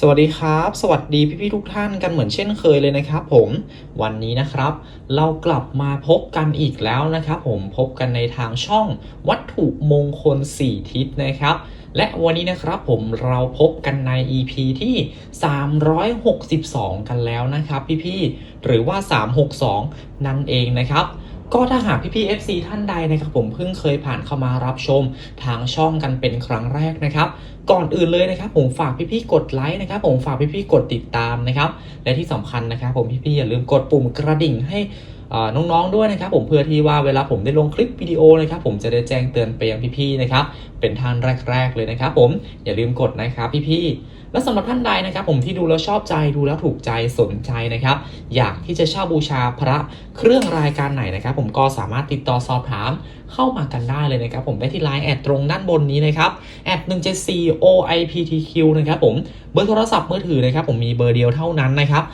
สวัสดีครับ สวัสดีพี่ๆทุกท่านกันเหมือนเช่นเคยเลยนะครับผมวันนี้นะครับ เรากลับมาพบกันอีกแล้วนะครับผมพบกันในทางช่องวัตถุมงคล 4 ทิศนะครับ และวันนี้นะครับผมเราพบกันใน EP ที่ 362 กันแล้วนะครับพี่ๆหรือว่า 362 นั่นเองนะครับ ก็ถ้าหากพี่ๆ FC ท่านใดนะครับผมเพิ่งเคยผ่านเข้ามารับชมทางช่องกันเป็นครั้งแรกนะครับ ก่อนอื่นเลยนะครับ ผมฝากพี่ๆ กดไลค์นะครับ ผมฝากพี่ๆ กดติดตามนะครับ และที่สำคัญนะครับ ผมพี่ๆ อย่าลืมกดปุ่มกระดิ่งให้น้องๆ ด้วยนะครับ ผมเพื่อที่ว่าเวลาผมได้ลงคลิปวิดีโอนะครับ ผมจะได้แจ้งเตือนไปยังพี่ๆ นะครับ เป็นท่านแรก ๆ เลยนะครับ ผมอย่าลืมกดนะครับพี่ๆ และสำหรับท่านใดนะครับ ผมที่ดูแล้วชอบใจดูแล้วถูกใจสนใจนะครับ อยากที่จะเช่าบูชาพระเครื่องรายการไหนนะครับ ผมก็สามารถติดต่อสอบถามเข้ามากันได้เลยนะครับผมได้ที่ไลน์แอดตรงด้านบนนี้นะครับแอด 174 OIPTQ นะครับผมเบอร์โทรศัพท์มือถือนะครับผมมีเบอร์เดียวเท่านั้นนะครับ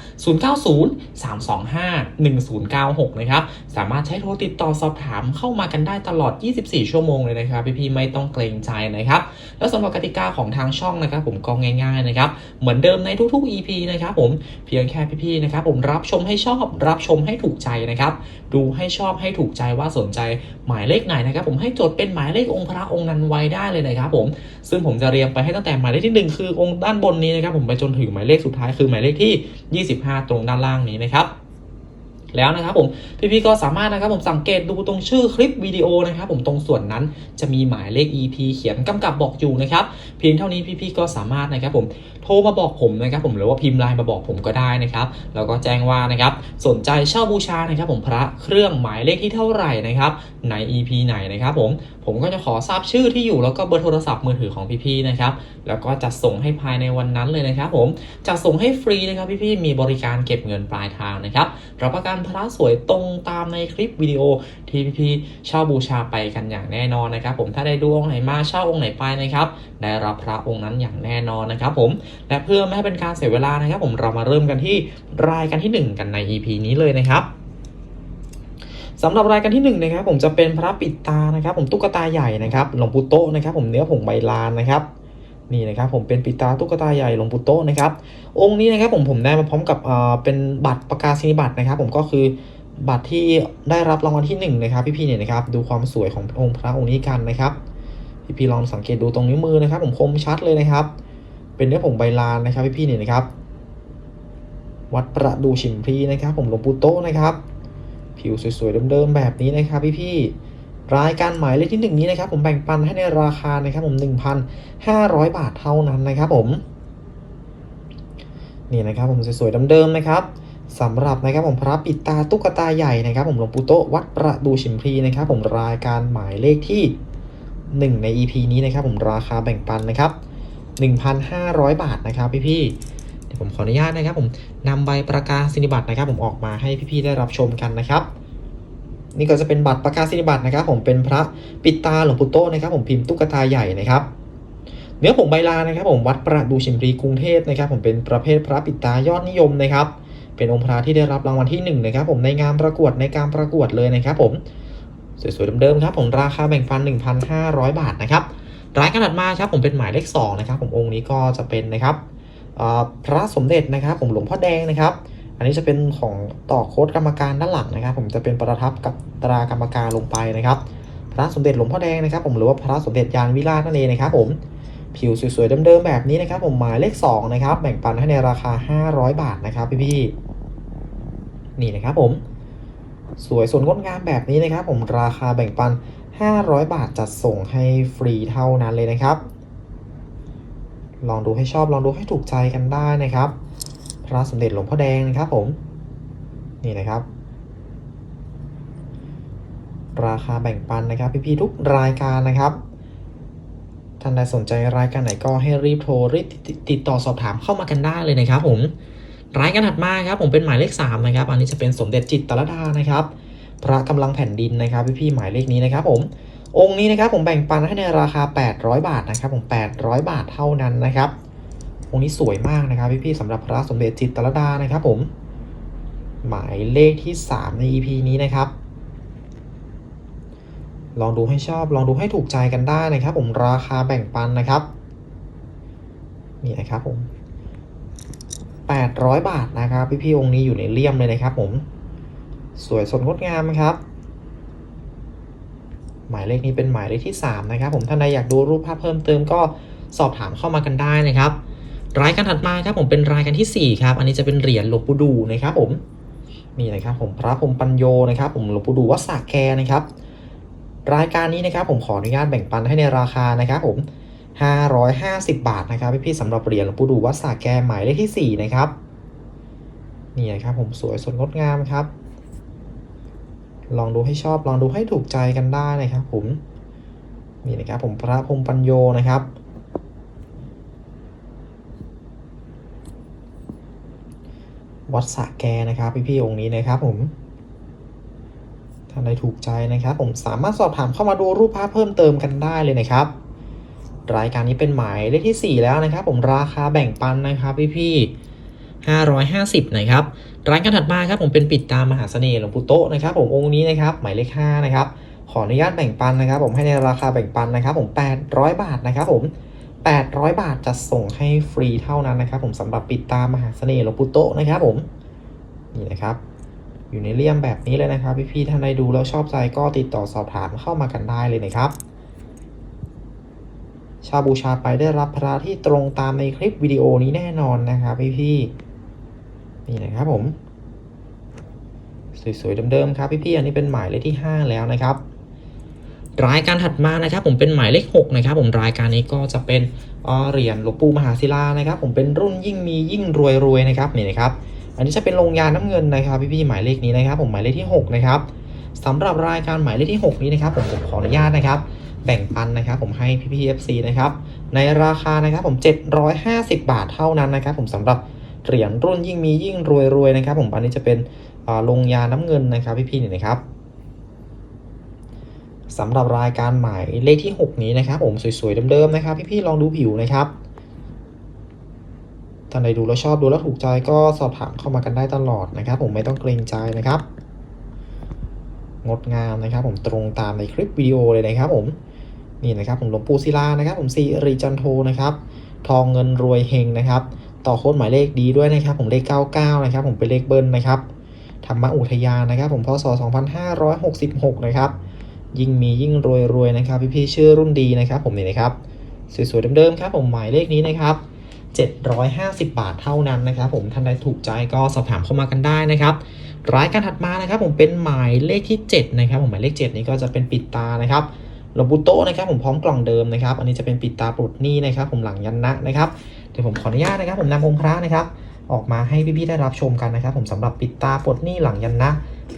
090 325 1096 นะครับ สามารถใช้โทรติดต่อสอบถามเข้ามากันได้ตลอด 24 ชั่วโมงเลยนะครับพี่ๆไม่ต้องเกรงใจนะครับ แล้วสำหรับกติกาของทางช่องนะครับผมก็ง่ายๆนะครับ เหมือนเดิมในทุกๆ EP นะครับผมเพียงแค่พี่ๆนะครับผมรับชมให้ชอบรับชมให้ถูกใจนะครับ ดูให้ชอบให้ถูกใจว่าสนใจหมายเลขไหนนะครับผมให้จดเป็นหมายเลของค์พระองค์นั้นไว้ได้เลยนะครับผมซึ่งผมจะเรียงไปให้ตั้งแต่หมายเลขที่ 1 คือองค์ด้านบนนี้นะครับผมไปจนถึงหมายเลขสุดท้ายคือหมายเลขที่ 25 ตรงด้านล่างนี้นะครับ แล้วนะครับผมพี่ๆก็สามารถนะครับผมสังเกตดูตรงชื่อคลิปวิดีโอนะครับผมตรงส่วนนั้นจะมีหมายเลข EP เขียนกำกับบอกอยู่นะครับเพียงเท่านี้พี่ๆก็สามารถนะครับผมโทรมาบอกผมนะครับผมหรือว่าพิมพ์ไลน์มาบอกผมก็ได้นะครับแล้วก็แจ้งว่านะครับสนใจเช่าบูชานะครับผมพระเครื่องหมายเลขที่เท่าไหร่นะครับใน EP ไหนนะครับผมผมก็จะขอทราบชื่อที่อยู่แล้วก็เบอร์โทรศัพท์มือถือของพี่ๆนะครับแล้วก็จะส่งให้ภายในวันนั้นเลยนะครับผมจะส่งให้ฟรีนะครับพี่ๆมีบริการเก็บเงินปลายทางนะครับรับประกันพระสวยตรงตามในคลิปวิดีโอที่พี่ๆเช่าบูชาไปกันอย่างแน่นอนนะครับ ผมถ้าได้ดูองค์ไหนมาเช่าองค์ไหนไปนะครับ ได้รับพระองค์นั้นอย่างแน่นอนนะครับ ผมและเพื่อไม่ให้เป็นการเสียเวลานะครับ ผมเรามาเริ่มกันที่รายการที่ 1 กันใน EP นี้เลยนะครับสำหรับรายการที่1นะครับผมจะเป็นพระปิดตานะครับ ผมตุ๊กตาใหญ่นะครับหลวงปู่โตนะครับ ผมเนื้อผงใบลานนะครับ นี่นะครับผมเป็นปิตาตุ๊กตาใหญ่หลวงปู่โตนะครับ องค์นี้นะครับผมผมได้มาพร้อมกับเอ่อเป็นบัตรประกาศนียบัตรนะครับ ผมก็คือบัตรที่ได้รับรางวัลที่หนึ่งนะครับพี่ๆเนี่ยนะครับดูความสวยขององค์พระองค์นี้กันนะครับพี่ๆลองสังเกตดูตรงนิ้วมือนะครับ ผมคมชัดเลยนะครับ เป็นเนื้อผงใบลานนะครับพี่ๆเนี่ยนะครับ วัดประดูฉิมพีนะครับ ผมหลวงปู่โตนะครับ ผิวสวยๆเดิมๆแบบนี้นะครับพี่ๆ รายการหมายเลขที่หนึ่งนี้นะครับผมแบ่งปันให้ในราคานะครับผม 1,500 บาทเท่านั้นนะครับผม นี่นะครับผมสวยๆเดิมๆนะครับสำหรับนะครับผมพระปิดตาตุ๊กตาใหญ่นะครับ ผมหลวงปู่โตวัดประดูฉิมพีนะครับ ผมรายการหมายเลขที่ 1 ใน EP นี้นะครับ ผมราคาแบ่งปันนะครับ 1,500 บาทนะครับพี่ๆเดี๋ยวผมขออนุญาตนะครับ ผมนำใบประกาศนียบัตรนะครับ ผมออกมาให้พี่ๆได้รับชมกันนะครับ นี่ก็จะเป็นบัตรประกาศนียบัตรนะครับ ผมเป็นพระปิตาหลวงปู่โตนะครับผมพิมพ์ตุ๊กตาใหญ่นะครับเนื้อผงใบลานะครับ ผมวัดประดูชิมพลีกรุงเทพนะครับ ผมเป็นประเภทพระปิตายอดนิยมนะครับ เป็นองค์พระที่ได้รับรางวัลที่หนึ่งนะครับ ผมในงานประกวดในการประกวดเลยนะครับ ผมสวยๆเดิมๆครับ ผมราคาแบ่งปัน 1,500 บาทนะครับรายกาดมาครับผมเป็นหมายเลข2นะครับ ผมองค์นี้ก็จะเป็นนะครับพระสมเด็จนะครับ ผมหลวงพ่อแดงนะครับ อันนี้จะเป็นของต่อโค้ดกรรมการด้านหลังนะครับ ผมจะเป็นประทับกับตรากรรมการลงไปนะครับ พระสมเด็จหลวงพ่อแดงนะครับ ผมหรือว่าพระสมเด็จยานวิราชนั่นเองนะครับผมผิวสวยๆเดิมๆแบบนี้นะครับ ผมหมายเลข2นะครับแบ่งปันให้ในราคา 500 บาทนะครับพี่ๆนี่นะครับผมสวยสดงดงามแบบนี้นะครับ ผมราคาแบ่งปัน 500 บาทจัดส่งให้ฟรีเท่านั้นเลยนะครับ ลองดูให้ชอบลองดูให้ถูกใจกันได้นะครับ พระสมเด็จหลวงพ่อแดงนะครับผมนี่นะครับ ราคาแบ่งปันนะครับพี่ๆทุกรายการนะครับท่านใดสนใจรายการไหนก็ให้รีบโทรรีบติดต่อสอบถามเข้ามากันได้เลยนะครับผมรายการถัดมาครับผมเป็นหมายเลข3นะครับอันนี้จะเป็นสมเด็จจิตตรลดานะครับ พระกำลังแผ่นดินนะครับพี่ๆหมายเลขนี้นะครับ ผมองค์นี้นะครับผมแบ่งปันให้ในราคา 800 บาทนะครับ ผม 800 บาทเท่านั้นนะครับ องค์นี้สวยมากนะครับพี่ๆสำหรับพระสมเด็จจิตตรดานะครับผม หมายเลขที่ 3 ใน EP นี้นะครับ ลองดูให้ชอบลองดูให้ถูกใจกันได้นะครับ ผมราคาแบ่งปันนะครับนี่นะครับผม800 บาทนะครับ พี่ๆองค์นี้อยู่ในเลี่ยมเลยนะครับ ผม สวยสดงดงามครับ หมายเลขนี้เป็นหมายเลขที่ 3 นะครับ ผมท่านใดอยากดูรูปภาพเพิ่มเติมก็สอบถามเข้ามากันได้นะครับ รายการถัดมาครับผมเป็นรายการทีสี่ 4 ครับ อันนี้จะเป็นเหรียญหลวงปู่ดูนะครับผมนี่นะครับผมพระพรมปัญโยนะครับผมหลวงปู่ดูวัดสระแกนะครับรายการนี้นะครับผมขออนุญาตแบ่งปันให้ในราคานะครับผม550 บาทนะครับพี่ๆสำหรับเหรียญหลวงปู่ดูวัดสระแกหมายเลขที่ 4 นะครับนี่นะครับผมสวยสดงดงามครับ ลองดูให้ชอบลองดูให้ถูกใจกันได้นะครับผมนี่นะครับผมพระพรมปัญโยนะครับ วัดสะแกนะครับพี่ๆองค์นี้นะครับผมท่านใดถูกใจนะครับ ผมสามารถสอบถามเข้ามาดูรูปภาพเพิ่มเติมกันได้เลยนะครับ รายการนี้เป็นหมายเลขที่ 4 แล้วนะครับ ผมราคาแบ่งปันนะครับพี่ๆ550 นะครับรายการถัดมาครับผมเป็นปิดตามมหาเสน่ห์หลวงปู่โตะนะครับ ผมองค์นี้นะครับ หมายเลข5นะครับ ขออนุญาตแบ่งปันนะครับ ผมให้ในราคาแบ่งปันนะครับ ผม 800 บาทนะครับ ผม 800 บาทจะส่งให้ฟรีเท่านั้นนะครับผมสำหรับปิดตามมหาเสน่ห์หลวงปู่โตะนะครับผมนี่นะครับ อยู่ในเลี่ยมแบบนี้เลยนะครับ พี่ๆท่านใดดูแล้วชอบใจก็ติดต่อสอบถามเข้ามากันได้เลยนะครับ ชาบูชาไปได้รับพระที่ตรงตามในคลิปวิดีโอนี้แน่นอนนะครับพี่ๆนี่นะครับผม สวยๆเดิมๆครับพี่ๆอันนี้เป็นหมายเลขที่ 5 แล้วนะครับ รายการถัดมานะครับผมเป็นหมายเลข6นะครับผมรายการนี้ก็จะเป็นเหรียญหลวงปู่มหาศิลานะครับผมเป็นรุ่นยิ่งมียิ่งรวยรวยนะครับนี่นะครับอันนี้จะเป็นโรงยาน้ำเงินนะครับพี่ๆหมายเลขนี้นะครับผมหมายเลขที่6นะครับสำหรับรายการหมายเลขที่ 6 นี้นะครับผมผมขออนุญาตนะครับ แบ่งปันนะครับผมให้พี่ๆ FC นะครับในราคานะครับผม 750 บาทเท่านั้นนะครับผมสำหรับเหรียญรุ่นยิ่งมียิ่งรวยรวยนะครับผมอันนี้จะเป็นลงยาน้ำเงินนะครับพี่ๆนี่นะครับ สำหรับรายการหมายเลขที่ 6 นี้นะครับ ผมสวยๆเดิมๆนะครับ พี่ๆลองดูผิวนะครับท่านใดดูแล้วชอบดูแล้วถูกใจก็สอบถามเข้ามากันได้ตลอดนะครับ ผมไม่ต้องเกรงใจนะครับ งดงามนะครับ ผมตรงตามในคลิปวิดีโอเลยนะครับ ผมนี่นะครับ ผมหลวงปู่ศิลานะครับ ผมซีริจันโทนะครับ ทองเงินรวยเฮงนะครับ ต่อโค้ดหมายเลขดีด้วยนะครับ ผมเลข 99 นะครับ ผมเป็นเลขเบิ้ลนะครับธรรมอุทยานนะครับ ผมพศ2566 นะครับ ยิ่งมียิ่งรวยรวยนะครับพี่ๆชื่อรุ่นดีนะครับผมนี่นะครับสวยๆเดิมๆครับผมหมายเลขนี้นะครับ750 บาทเท่านั้นนะครับผมท่านใดถูกใจก็สอบถามเข้ามากันได้นะครับรายการถัดมานะครับผมเป็นหมายเลขที่ 7 นะครับผมหมายเลข 7 นี้ก็จะเป็นปิดตานะครับหลวงปู่โตนะครับผมพร้อมกล่องเดิมนะครับ อันนี้จะเป็นปิดตาปลดหนี้นะครับ ผมหลังยันนะนะครับเดี๋ยวผมขออนุญาตนะครับ ผมนำองค์พระนะครับ ออกมาให้พี่ๆได้รับชมกันนะครับ ผมสำหรับปิดตาปลดหนี้หลังยันนะ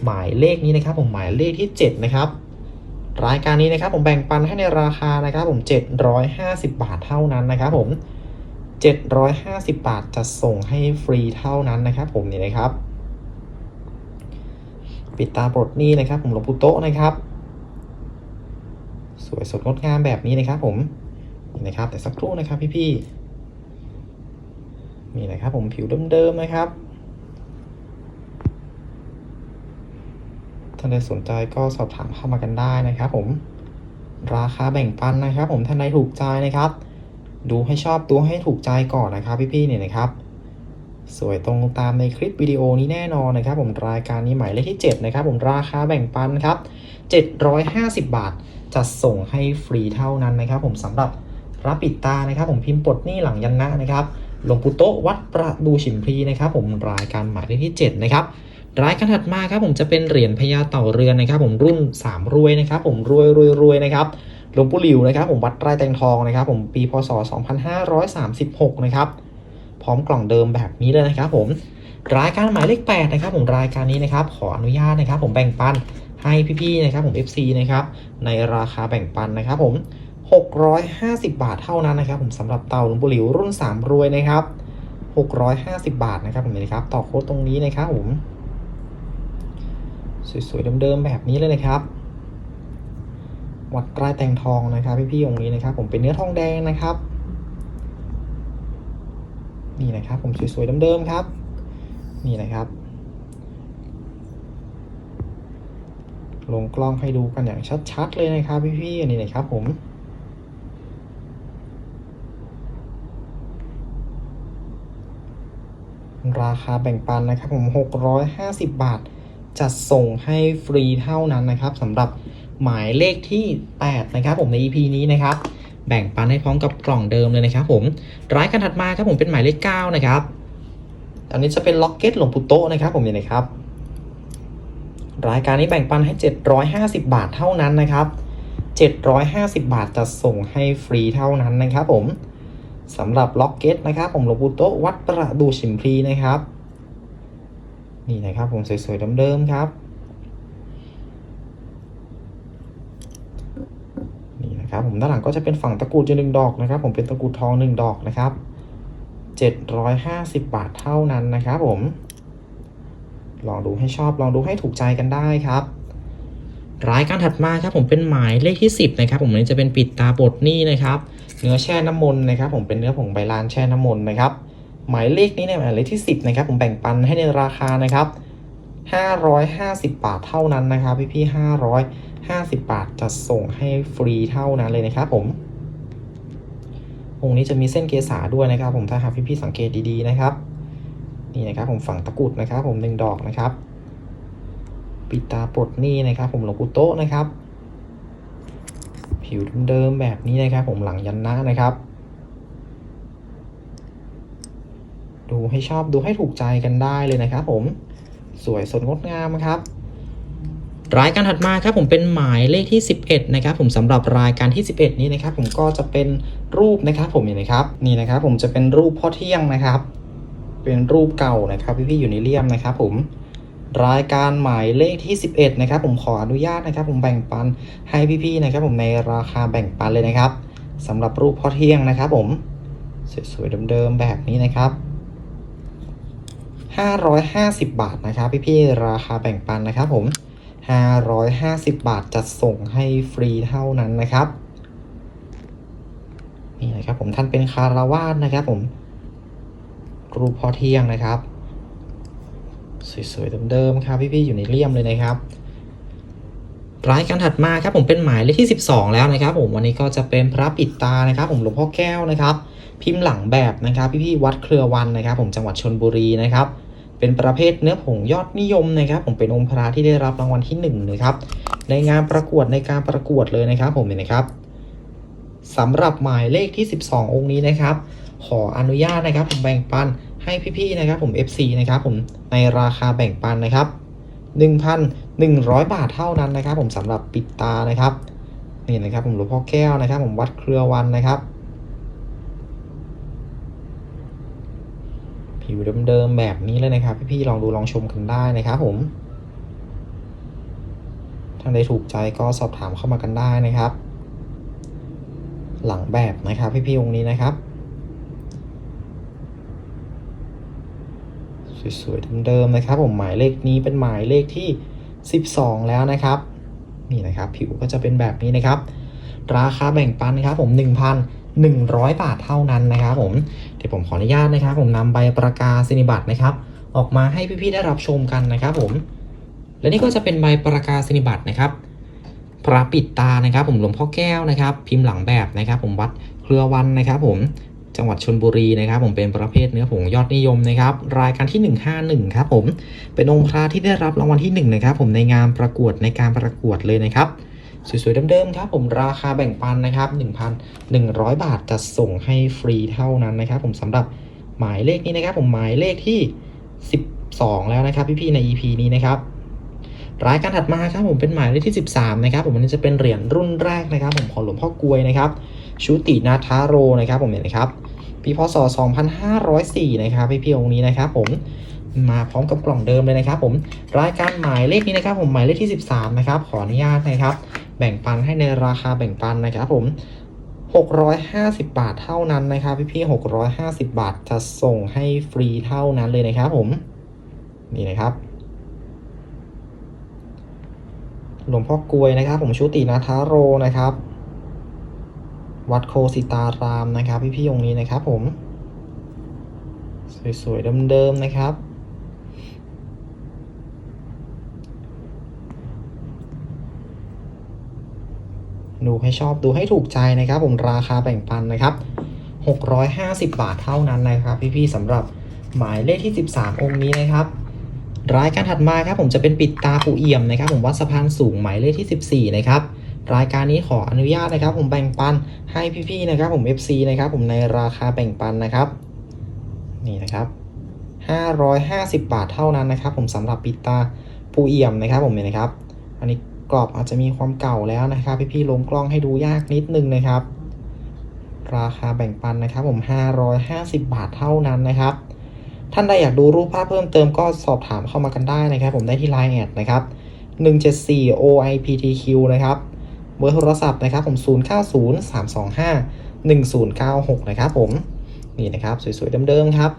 หมายเลขนี้นะครับ ผมหมายเลขที่ 7 นะครับ รายการนี้นะครับผมแบ่งปันให้ในราคานะครับผม 750 บาทเท่านั้นนะครับผม 750 บาทจะส่งให้ฟรีเท่านั้นนะครับผมนี่นะครับ ปิดตาปลดหนี้นะครับ ผมหลวงปู่โตะนะครับ สวยสดงดงามแบบนี้นะครับ ผมนี่นะครับแต่สักครู่นะครับพี่ๆนี่นะครับผมผิวเดิมๆนะครับ ท่านใดสนใจก็สอบถามเข้ามากันได้นะครับ ผม ราคาแบ่งปันนะครับ ผมท่านใดถูกใจนะครับ ดูให้ชอบดูให้ถูกใจก่อนนะครับ พี่ๆเนี่ยนะครับ สวยตรงตามในคลิปวิดีโอนี้แน่นอนนะครับ ผมรายการนี้หมายเลขที่ 7 นะครับ ผมราคาแบ่งปันครับ 750 บาทจะส่งให้ฟรีเท่านั้นนะครับ ผมสำหรับรับปิดตานะครับ ผมพิมพ์ปลดหนี้หลังยันนะนะครับหลวงปู่โตวัดประดูฉิมพลีนะครับ ผมรายการหมายเลขที่ 7 นะครับ รายการถัดมาครับผมจะเป็นเหรียญพญาเต่าเรือนนะครับ ผมรุ่น 3 รวยนะครับ ผมรวยรวยรวยนะครับหลวงปู่หลิวนะครับ ผมวัดไร่แตงทองนะครับ ผมปีพศ 2536 นะครับ พร้อมกล่องเดิมแบบนี้เลยนะครับ ผมรายการหมายเลข8นะครับ ผมรายการนี้นะครับ ขออนุญาตนะครับ ผมแบ่งปันให้พี่ๆนะครับ ผม FC นะครับในราคาแบ่งปันนะครับ ผม 650 บาทเท่านั้นนะครับ ผมสำหรับเต่าหลวงปู่หลิวรุ่น 3 รวยนะครับ 650 บาทนะครับผมนี่นะครับต่อโค้ดตรงนี้นะครับผม สวยๆเดิมๆแบบนี้เลยนะครับ วัดไร่แตงทองนะครับพี่ๆองค์นี้นะครับ ผมเป็นเนื้อทองแดงนะครับ นี่นะครับ ผมสวยๆเดิมๆครับ นี่นะครับ ลงกล้องให้ดูกันอย่างชัดๆเลยนะครับ พี่ๆอันนี้นะครับผมราคาแบ่งปันนะครับผม 650 บาท จะส่งให้ฟรีเท่านั้นนะครับสำหรับหมายเลขที่ 8 นะครับ ผมใน EP นี้นะครับ แบ่งปันให้พร้อมกับกล่องเดิมเลยนะครับ ผมรายการถัดมาครับผมเป็นหมายเลข 9 นะครับอันนี้จะเป็นล็อกเก็ตหลวงปู่โตนะครับ ผมเนี่ยนะครับ รายการนี้แบ่งปันให้ 750 บาทเท่านั้นนะครับ 750 บาทจะส่งให้ฟรีเท่านั้นนะครับ ผมสำหรับล็อกเก็ตนะครับ ผมหลวงปู่โตวัดประดูชิมพลีนะครับ นี่นะครับผมสวยๆเดิมๆครับ นี่นะครับผมด้านหลังก็จะเป็นฝั่งตะกรุดจะหนึ่งดอกนะครับ ผมเป็นตะกรุดทองหนึ่งดอกนะครับ750บาทเท่านั้นนะครับผม ลองดูให้ชอบลองดูให้ถูกใจกันได้ครับรายการถัดมาครับผมเป็นหมายเลขที่ 10นะครับผมนนี้จะเป็นปิดตาบทนี่นะครับ เนื้อแช่น้ำมนต์นะครับ ผมเป็นเนื้อผงใบลานแช่น้ำมนต์นะครับ หมายเลขนี้เนี่ยหมายเลขที่ 10นะครับผมแบ่งปันให้ในราคานะครับ550 บาทเท่านั้นนะครับพี่พี่ๆ550 บาทจะส่งให้ฟรีเท่านั้นเลยนะครับผมองค์นี้จะมีเส้นเกษาด้วยนะครับ ผมถ้าหากพี่พี่ๆสังเกตดีๆนะครับ นี่นะครับผมฝั่งตะกรุดนะครับ ผมหนึ่งดอกนะครับ ปิดตาปลดหนี่นะครับ ผมหลวงปู่โตะนะครับ ผิวเดิมแบบนี้นะครับ ผมหลังยันหน้านะครับ ดูให้ชอบดูให้ถูกใจกันได้เลยนะครับผมสวยสดงดงามครับ รายการถัดมาครับผมเป็นหมายเลขที่ 11 นะครับ ผมสำหรับรายการที่ 11 นี้นะครับ ผมก็จะเป็นรูปนะครับ ผมนี่นะครับนี่นะครับ ผมจะเป็นรูปพ่อเที่ยงนะครับ เป็นรูปเก่านะครับพี่ๆอยู่ในเลี่ยมนะครับ ผมรายการหมายเลขที่ 11 นะครับ ผมขออนุญาตนะครับ ผมแบ่งปันให้พี่ๆนะครับ ผมในราคาแบ่งปันเลยนะครับสำหรับรูปพ่อเที่ยงนะครับ ผมสวยๆเดิมๆแบบนี้นะครับ 550 บาทนะครับพี่ๆราคาแบ่งปันนะครับผม 550 บาทจะส่งให้ฟรีเท่านั้นนะครับนี่นะครับผมท่านเป็นคาราวาสนะครับผมรูปพ่อเที่ยงนะครับ สวยๆเดิมๆครับพี่ๆอยู่ในเลี่ยมเลยนะครับ รายการถัดมาครับผมเป็นหมายเลขที่ 12 แล้วนะครับ ผมวันนี้ก็จะเป็นพระปิดตานะครับ ผมหลวงพ่อแก้วนะครับ พิมพ์หลังแบบนะครับ พี่ๆวัดเครือวันนะครับ ผมจังหวัดชนบุรีนะครับ เป็นประเภทเนื้อผงยอดนิยมนะครับ ผมเป็นองค์พระที่ได้รับรางวัลที่1นะครับในงานประกวดในการประกวดเลยนะครับ ผมเนี่ยนะครับสำหรับหมายเลขที่ 12 องค์นี้นะครับ ขออนุญาตนะครับ ผมแบ่งปันให้พี่ๆนะครับ ผม FC นะครับ ผมในราคาแบ่งปันนะครับ 100 บาทเท่านั้นนะครับ ผมสำหรับปิดตานะครับนี่นะครับ ผมหลวงพ่อแก้วนะครับ ผมวัดเครือวันนะครับ ผิวเดิมๆแบบนี้เลยนะครับ พี่ๆลองดูลองชมกันได้นะครับ ผมถ้าได้ถูกใจก็สอบถามเข้ามากันได้นะครับ หลังแบบนะครับ พี่ๆองค์นี้นะครับสวยๆเดิมๆนะครับ ผมหมายเลขนี้เป็นหมายเลขที่ 12 แล้วนะครับ นี่นะครับ ผิวก็จะเป็นแบบนี้นะครับ ราคาแบ่งปันครับผม 1,100 บาทเท่านั้นนะครับผม เดี๋ยวผมขออนุญาตนะครับ ผมนำใบประกาศนียบัตรนะครับ ออกมาให้พี่ๆได้รับชมกันนะครับผม และนี่ก็จะเป็นใบประกาศนียบัตรนะครับ พระปิดตานะครับ ผมหลวงพ่อแก้วนะครับ พิมพ์หลังแบบนะครับ ผมวัดเครือวันนะครับ ผม จังหวัดชนบุรีนะครับ ผมเป็นประเภทเนื้อผงยอดนิยมนะครับ รายการที่ 151 ครับผมเป็นองค์พระที่ได้รับรางวัลที่ 1 นะครับ ผมในงานประกวดในการประกวดเลยนะครับ สวยๆเดิมๆครับ ผมราคาแบ่งปันนะครับ 1,100 บาทจะส่งให้ฟรีเท่านั้นนะครับ ผมสำหรับหมายเลขนี้นะครับ ผมหมายเลขที่ 12 แล้วนะครับ พี่ๆใน EP นี้นะครับรายการถัดมาครับผมเป็นหมายเลขที่ 13 นะครับ ผมอันนี้จะเป็นเหรียญรุ่นแรกนะครับ ผมของหลวงพ่อกลวยนะครับ ชุตินาทาโรนะครับผมเนี่ยนะครับปีพศ 2504 นะครับพี่พี่องค์นี้นะครับผมมาพร้อมกับกล่องเดิมเลยนะครับ ผมรายการหมายเลขนี้นะครับ ผมหมายเลขที่ 13 นะครับ ขออนุญาตนะครับ แบ่งปันให้ในราคาแบ่งปันนะครับ ผม 650 บาทเท่านั้นนะครับพี่พี่650 บาทจะส่งให้ฟรีเท่านั้นเลยนะครับ ผมนี่นะครับหลวงพ่อกลวยนะครับ ผมชุตินาทาโรนะครับ วัดโคสิตารามนะครับพี่พี่ๆองค์นี้นะครับผม สวยๆเดิมๆนะครับ ดูให้ชอบดูให้ถูกใจนะครับ ผมราคาแบ่งปันนะครับ 650 บาทเท่านั้นนะครับ พี่ๆสำหรับหมายเลขที่ 13 องค์นี้นะครับรายการถัดมาครับผมจะเป็นปิดตาปูเอี่ยมนะครับ ผมวัดสะพานสูงหมายเลขที่ 14 นะครับ รายการนี้ขออนุญาตนะครับ ผมแบ่งปันให้พี่ๆนะครับ ผม FC นะครับ ผมในราคาแบ่งปันนะครับ นี่นะครับ 550 บาทเท่านั้นนะครับ ผมสำหรับปิตาปูเอี่ยมนะครับ ผมเนี่ยนะครับ อันนี้กรอบอาจจะมีความเก่าแล้วนะครับ พี่ๆลงกล้องให้ดูยากนิดนึงนะครับ ราคาแบ่งปันนะครับ ผม 550 บาทเท่านั้นนะครับท่านใดอยากดูรูปภาพเพิ่มเติมก็สอบถามเข้ามากันได้นะครับ ผมได้ที่ Line แอดนะครับ 174 OIPTQ นะครับ เบอร์โทรศัพท์นะครับผม090325 1096 นะครับผม นี่นะครับสวยๆเดิมๆครับ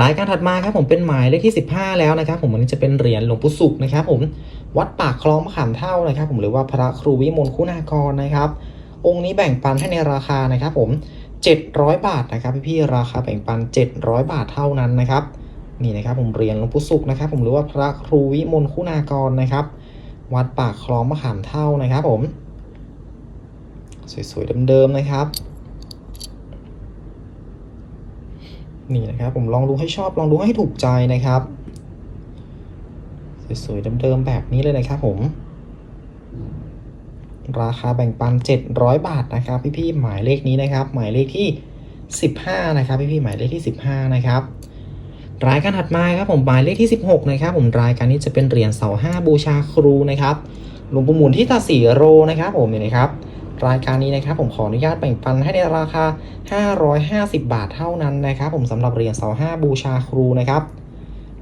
รายการถัดมาครับผมเป็นหมายเลขที่ 15 แล้วนะครับ ผมวันนี้จะเป็นเหรียญหลวงปู่สุขนะครับ ผมวัดปากคลองมะขามเท่านะครับ ผมหรือว่าพระครูวิมลคุณากรนะครับ องค์นี้แบ่งปันให้ในราคานะครับ ผม 700 บาทนะครับพี่ๆราคาแบ่งปัน 700 บาทเท่านั้นนะครับนี่นะครับผมเหรียญหลวงปู่สุขนะครับ ผมหรือว่าพระครูวิมลคุณากรนะครับ วัดปากคลองมะขามเท่านะครับผม สวยๆเดิมๆนะครับ นี่นะครับผมลองดูให้ชอบลองดูให้ถูกใจนะครับ สวยๆเดิมๆแบบนี้เลยนะครับผม ราคาแบ่งปัน 700 บาทนะครับพี่ๆหมายเลขนี้นะครับ หมายเลขที่ 15 นะครับพี่ๆหมายเลขที่ 15 นะครับ รายการถัดมาครับผมหมายเลขที่ 16นะครับผมรายการนี้จะเป็นเหรียญเสาห้าบูชาครูนะครับหลวงปู่หมุนที่ตาสีโรนะครับผมเนี่ยนะครับรายการนี้นะครับผมขออนุญาตแบ่งปันให้ในราคา 550 บาทเท่านั้นนะครับผมสำหรับเหรียญเสาห้าบูชาครูนะครับ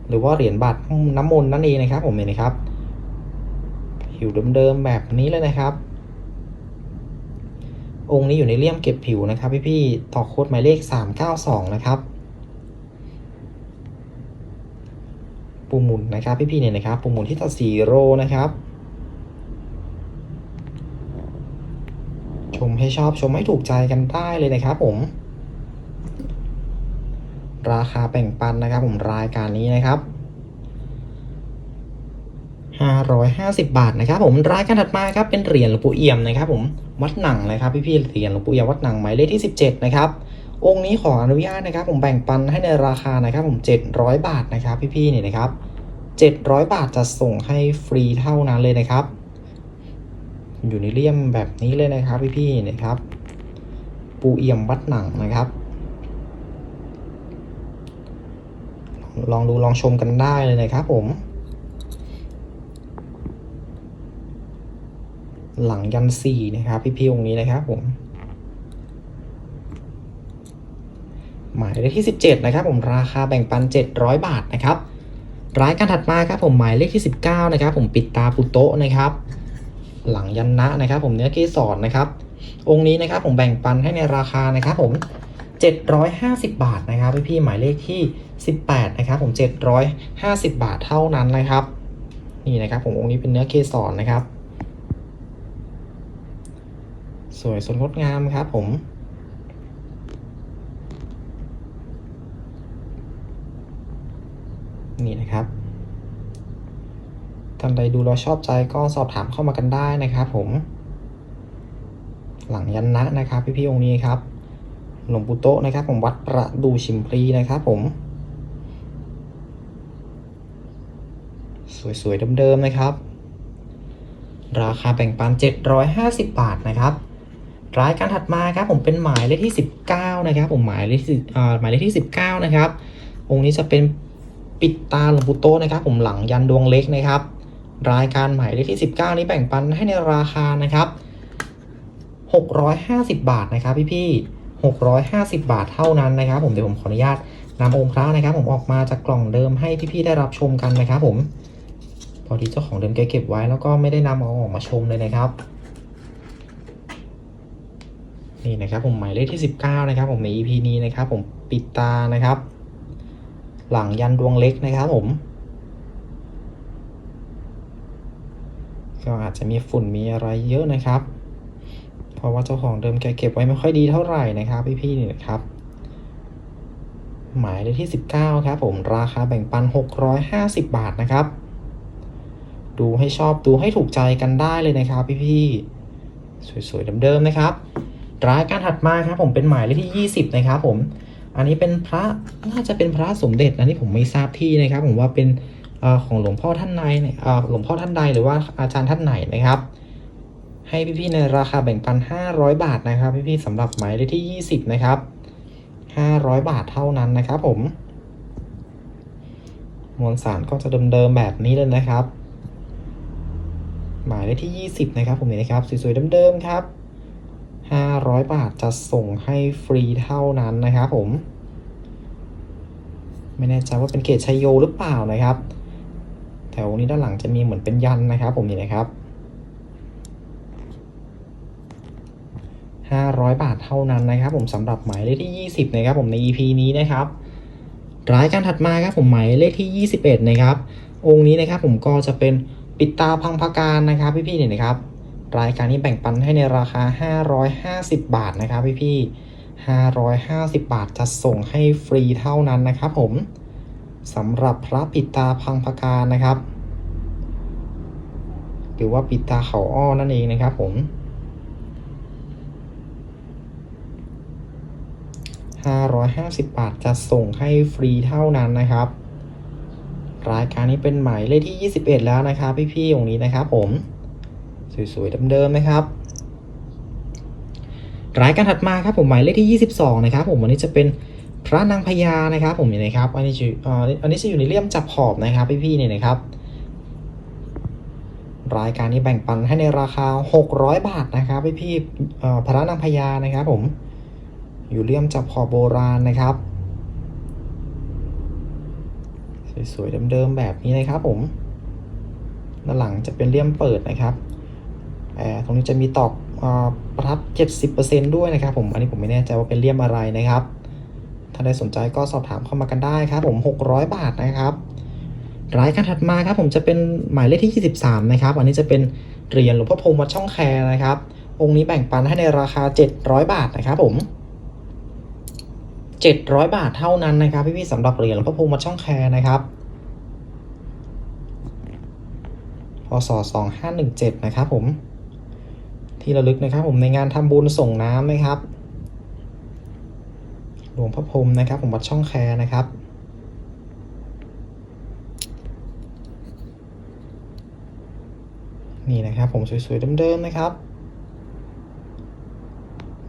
หรือว่าเหรียญบาทน้ำมนต์นั่นเองนะครับผมเนี่ยนะครับผิวเดิมๆแบบนี้เลยนะครับ องค์นี้อยู่ในเลี่ยมเก็บผิวนะครับพี่ๆต่อโค้ดหมายเลข 392 นะครับ ปูหมุนนะครับพี่ๆเนี่ยนะครับปูหมุนที่ตัดสีโรนะครับ ชมให้ชอบชมให้ถูกใจกันได้เลยนะครับผม ราคาแบ่งปันนะครับผมรายการนี้นะครับ550 บาทนะครับผมรายการถัดมาครับเป็นเหรียญหลวงปู่เอี่ยมนะครับผมวัดหนังนะครับพี่ๆเหรียญหลวงปู่เอี่ยมวัดหนังหมายเลขที่ 17 นะครับองค์นี้ขออนุญาตนะครับ ผมแบ่งปันให้ในราคานะครับผม 700 บาทนะครับพี่ๆเนี่ยนะครับ 700 บาทจะส่งให้ฟรีเท่านั้นเลยนะครับ อยู่ในเลี่ยมแบบนี้เลยนะครับพี่ๆเนี่ยครับ ปูเอี่ยมวัดหนังนะครับ ลองดูลองชมกันได้เลยนะครับผม หลังยันสี่นะครับ พี่ๆองค์นี้นะครับผมหมายเลขที่ 17 นะครับผมราคาแบ่งปัน 700 บาทนะครับ รายการถัดมาครับผมหมายเลขที่ 19นะครับผมปิดตาปุโตะนะครับ หลังยันนะนะครับ ผมเนื้อเกสรนะครับ องค์นี้นะครับผมแบ่งปันให้ในราคานะครับผม 750 บาทนะครับพี่ๆหมายเลขที่ 18นะครับผม 750 บาทเท่านั้นนะครับ นี่นะครับผมองค์นี้เป็นเนื้อเกสรนะครับ สวยสดงดงามครับผม นี่นะครับท่านใดดูเราชอบใจก็สอบถามเข้ามากันได้นะครับผม หลังยันนะนะครับ พี่ๆองค์นี้ครับหลวงปู่โตนะครับผมวัดประดูชิมพลีนะครับผม สวยๆเดิมๆนะครับ ราคาแบ่งปัน 750 บาทนะครับรายการถัดมาครับผมเป็นหมายเลขที่ 19 นะครับ ผมหมายเลขหมายเลขที่ 19 นะครับองค์นี้จะเป็น ปิดตาหลวงปู่โตนะครับ ผมหลังยันดวงเล็กนะครับ รายการใหมายเลขที่ 19 นี้แบ่งปันให้ในราคานะครับ 650 บาทนะครับพี่ๆ650 บาทเท่านั้นนะครับ ผมเดี๋ยวผมขออนุญาตนำองค์พระนะครับ ผมออกมาจากกล่องเดิมให้พี่ๆได้รับชมกันนะครับ ผม พอดีเจ้าของเดิมแกเก็บไว้แล้วก็ไม่ได้นำเอาออกมาชมเลยนะครับ นี่นะครับ ผมหมายเลขที่ 19 นะครับ ผมใน EP นี้นะครับ ผมปิดตานะครับ หลังยันดวงเล็กนะครับผม ก็อาจจะมีฝุ่นมีอะไรเยอะนะครับ เพราะว่าเจ้าของเดิมแกเก็บไว้ไม่ค่อยดีเท่าไหร่นะครับพี่ๆนี่นะครับ หมายเลขที่ 19 ครับผมราคาแบ่งปัน 650 บาทนะครับ ดูให้ชอบดูให้ถูกใจกันได้เลยนะครับพี่ๆสวยๆเดิมๆนะครับรายการถัดมาครับผมเป็นหมายเลขที่ 20 นะครับผม อันนี้เป็นพระน่าจะเป็นพระสมเด็จ อันนี้ผมไม่ทราบที่นะครับ ผมว่าเป็นอของหลวงพ่อท่านใดเนี่ยหลวงพ่อท่านใดหรือว่าอาจารย์ท่านไหนนะครับ ให้พี่ๆในราคาแบ่งปัน 500 บาทนะครับ พี่ๆสำหรับหมายเลขที่ 20 นะครับ 500 บาทเท่านั้นนะครับ ผม มวลสารก็จะเดิมๆแบบนี้เลยนะครับ หมายเลขที่ 20 นะครับ ผมนี่นะครับสวยๆเดิมๆครับ 500 บาทจะส่งให้ฟรีเท่านั้นนะครับผม ไม่แน่ใจว่าเป็นเกตชัยโยหรือเปล่านะครับ แถวนี้ด้านหลังจะมีเหมือนเป็นยันนะครับ ผมนี่นะครับ 500 บาทเท่านั้นนะครับ ผมสำหรับหมายเลขที่ 20 นะครับ ผมใน EP นี้นะครับรายการถัดมาครับผมหมายเลขที่ 21 นะครับ องค์นี้นะครับผมก็จะเป็นปิดตาพังพการนะครับพี่ๆเนี่ยนะครับ รายการนี้แบ่งปันให้ในราคา 550 บาทนะครับพี่ๆ550 บาทจะส่งให้ฟรีเท่านั้นนะครับผมสำหรับพระปิดตาพังพการนะครับ หรือว่าปิดตาเขาอ้อนั่นเองนะครับผม550 บาทจะส่งให้ฟรีเท่านั้นนะครับ รายการนี้เป็นหมายเลขที่ 21 แล้วนะครับพี่ๆตรงนี้นะครับผม สวยๆเดิมๆนะครับรายการถัดมาครับผมหมายเลขที่ 22 นะครับผมวันนี้จะเป็นพระนางพญานะครับผมนี่นะครับอันนี้จะอ่ออันนี้จะอยู่ในเลี่ยมจับขอบนะครับพี่ๆเนี่ยนะครับ รายการนี้แบ่งปันให้ในราคา 600 บาทนะครับพี่ๆเอ่อพระนางพญานะครับผมอยู่เลี่ยมจับขอบโบราณนะครับสวยๆเดิมๆแบบนี้นะครับผมด้านหลังจะเป็นเลี่ยมเปิดนะครับ ตรงนี้จะมีตอกอประทับ 70%ด้วยนะครับผมอันนี้ผมไม่แน่ใจว่าเป็นเลี่ยมอะไรนะครับ ถ้าได้สนใจก็สอบถามเข้ามากันได้ครับผม 600 บาทนะครับรายการถัดมาครับผมจะเป็นหมายเลขที่ 23 นะครับ อันนี้จะเป็นเหรียญหลวงพ่อพรมวัดช่องแคร์นะครับ องค์นี้แบ่งปันให้ในราคา 700 บาทนะครับผม 700 บาทเท่านั้นนะครับพี่ๆสำหรับเหรียญหลวงพ่อพรมวัดช่องแคร์นะครับพศ2517 นะครับผม ที่ระลึกนะครับ ผมในงานทำบุญส่งน้ำนะครับ หลวงพ่อพรมนะครับ ผมวัดช่องแคนะครับนี่นะครับผมสวยๆเดิมๆนะครับ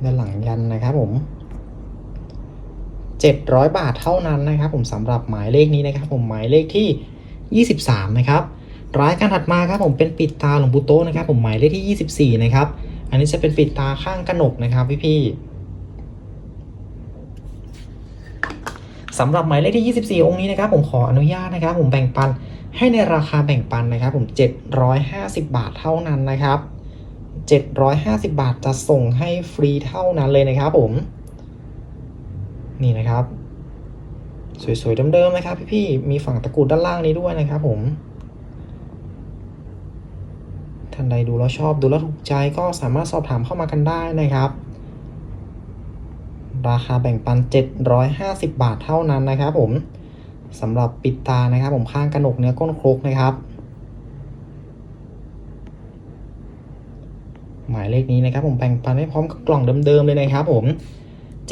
ด้านหลังยันนะครับผม 700 บาทเท่านั้นนะครับ ผมสำหรับหมายเลขนี้นะครับ ผมหมายเลขที่ 23 นะครับรายการถัดมาครับผมเป็นปิดตาหลวงปู่โตนะครับ ผมหมายเลขที่ 24 นะครับ อันนี้จะเป็นปิดตาข้างกระหนกนะครับพี่ๆสำหรับหมายเลขที่ 24 องค์นี้นะครับ ผมขออนุญาตนะครับ ผมแบ่งปันให้ในราคาแบ่งปันนะครับ ผม 750 บาทเท่านั้นนะครับ 750 บาทจะส่งให้ฟรีเท่านั้นเลยนะครับ ผม นี่นะครับ สวยๆเดิมๆนะครับ พี่ๆมีฝั่งตะกรุดด้านล่างนี้ด้วยนะครับ ผม ท่านใดดูแล้วชอบดูแล้วถูกใจก็สามารถสอบถามเข้ามากันได้นะครับ ราคาแบ่งปัน 750 บาทเท่านั้นนะครับ ผมสำหรับปิดตานะครับ ผมข้างกระหนกเนื้อก้นครกนะครับ หมายเลขนี้นะครับ ผมแบ่งปันให้พร้อมกับกล่องเดิมๆเลยนะครับ ผม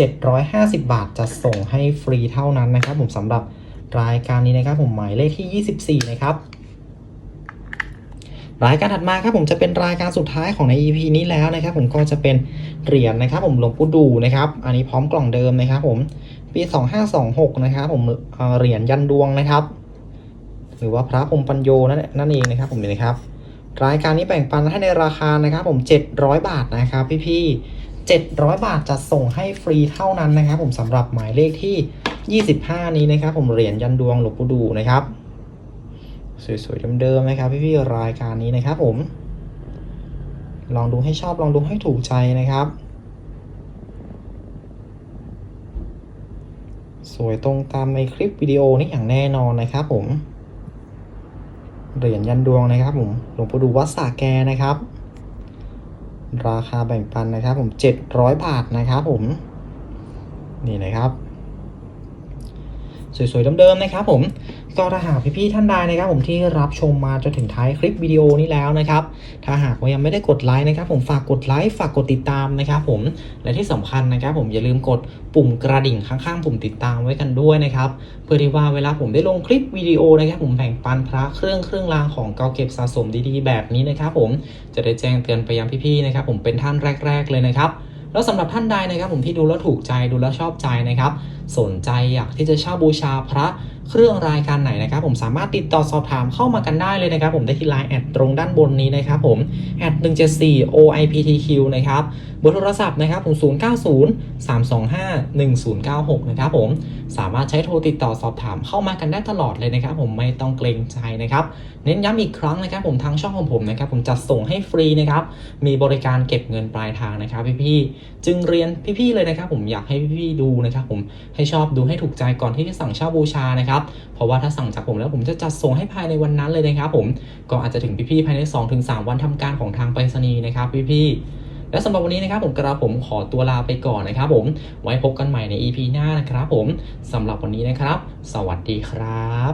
750 บาทจะส่งให้ฟรีเท่านั้นนะครับ ผมสำหรับรายการนี้นะครับ ผมหมายเลขที่ 24 นะครับ รายการถัดมาครับผมจะเป็นรายการสุดท้ายของใน EP นี้แล้วนะครับผมก็จะเป็นเหรียญนะครับผมหลวงปู่ดูนะครับ อันนี้พร้อมกล่องเดิมนะครับผมปี 2526 นะครับผมเหรียญยันดวงนะครับ หรือว่าพระพรมปัญโยนั่นนั่นเองนะครับผมนี่นะครับ รายการนี้แบ่งปันให้ในราคานะครับผม 700 บาทนะครับพี่ๆ700 บาทจะส่งให้ฟรีเท่านั้นนะครับผมสำหรับหมายเลขที่ 25 นี้นะครับผมเหรียญยันดวงหลวงปู่ดูนะครับ สวยๆเดิมๆนะครับพี่ๆรายการนี้นะครับผม ลองดูให้ชอบลองดูให้ถูกใจนะครับ สวยตรงตามในคลิปวิดีโอนี้อย่างแน่นอนนะครับผมเหรียญยันดวงนะครับผมหลวงปู่ดูวัดสาแกนะครับ ราคาแบ่งปันนะครับผม700บาทนะครับผม นี่นะครับ สวยๆเดิมๆนะครับผมก็ถ้าหากพี่ๆท่านใดนะครับ ผมที่รับชมมาจนถึงท้ายคลิปวิดีโอนี้แล้วนะครับถ้าหากว่ายังไม่ได้กดไลค์นะครับ ผมฝากกดไลค์ฝากกดติดตามนะครับ ผมและที่สำคัญนะครับ ผมอย่าลืมกดปุ่มกระดิ่งข้างๆ ปุ่มติดตามไว้กันด้วยนะครับเพื่อที่ว่าเวลาผมได้ลงคลิปวิดีโอนะครับ ผมแบ่งปันพระเครื่องเครื่องรางของเก่าเก็บสะสมดีๆ แบบนี้นะครับ ผมจะได้แจ้งเตือนไปยังพี่ๆนะครับ ผมเป็นท่านแรก ๆ เลยนะครับแล้วสำหรับท่านใดนะครับ ผมที่ดูแล้วถูกใจดูแล้วชอบใจนะครับสนใจอยากที่จะเช่าบูชาพระเครื่องรายการไหนนะครับผมสามารถติดต่อสอบถามเข้ามากันได้เลยนะครับผมได้ที่ไลน์แอดตรงด้านบนนี้นะครับผมแอด174 OIPTQ นะครับเบอร์โทรศัพท์นะครับผม090 325 1096 นะครับผมสามารถใช้โทรติดต่อสอบถามเข้ามากันได้ตลอดเลยนะครับผมไม่ต้องเกรงใจนะครับเน้นย้ำอีกครั้งนะครับผมทางช่องของผมนะครับผมจัดส่งให้ฟรีนะครับมีบริการเก็บเงินปลายทางนะครับพี่ๆจึงเรียนพี่ๆเลยนะครับผมอยากให้พี่ๆดูนะครับผมให้ชอบดูให้ถูกใจก่อนที่จะสั่งเช่าบูชานะครับ เพราะว่าถ้าสั่งจากผมแล้วผมจะจัดส่งให้ภายในวันนั้นเลยนะครับผมก็อาจจะถึงพี่ๆภายใน 2-3 วันทำการของทางไปรษณีย์นะครับพี่ๆและสำหรับวันนี้นะครับผมกระผมขอตัวลาไปก่อนนะครับผม ไว้พบกันใหม่ใน EP หน้านะครับผมสำหรับวันนี้นะครับ สวัสดีครับ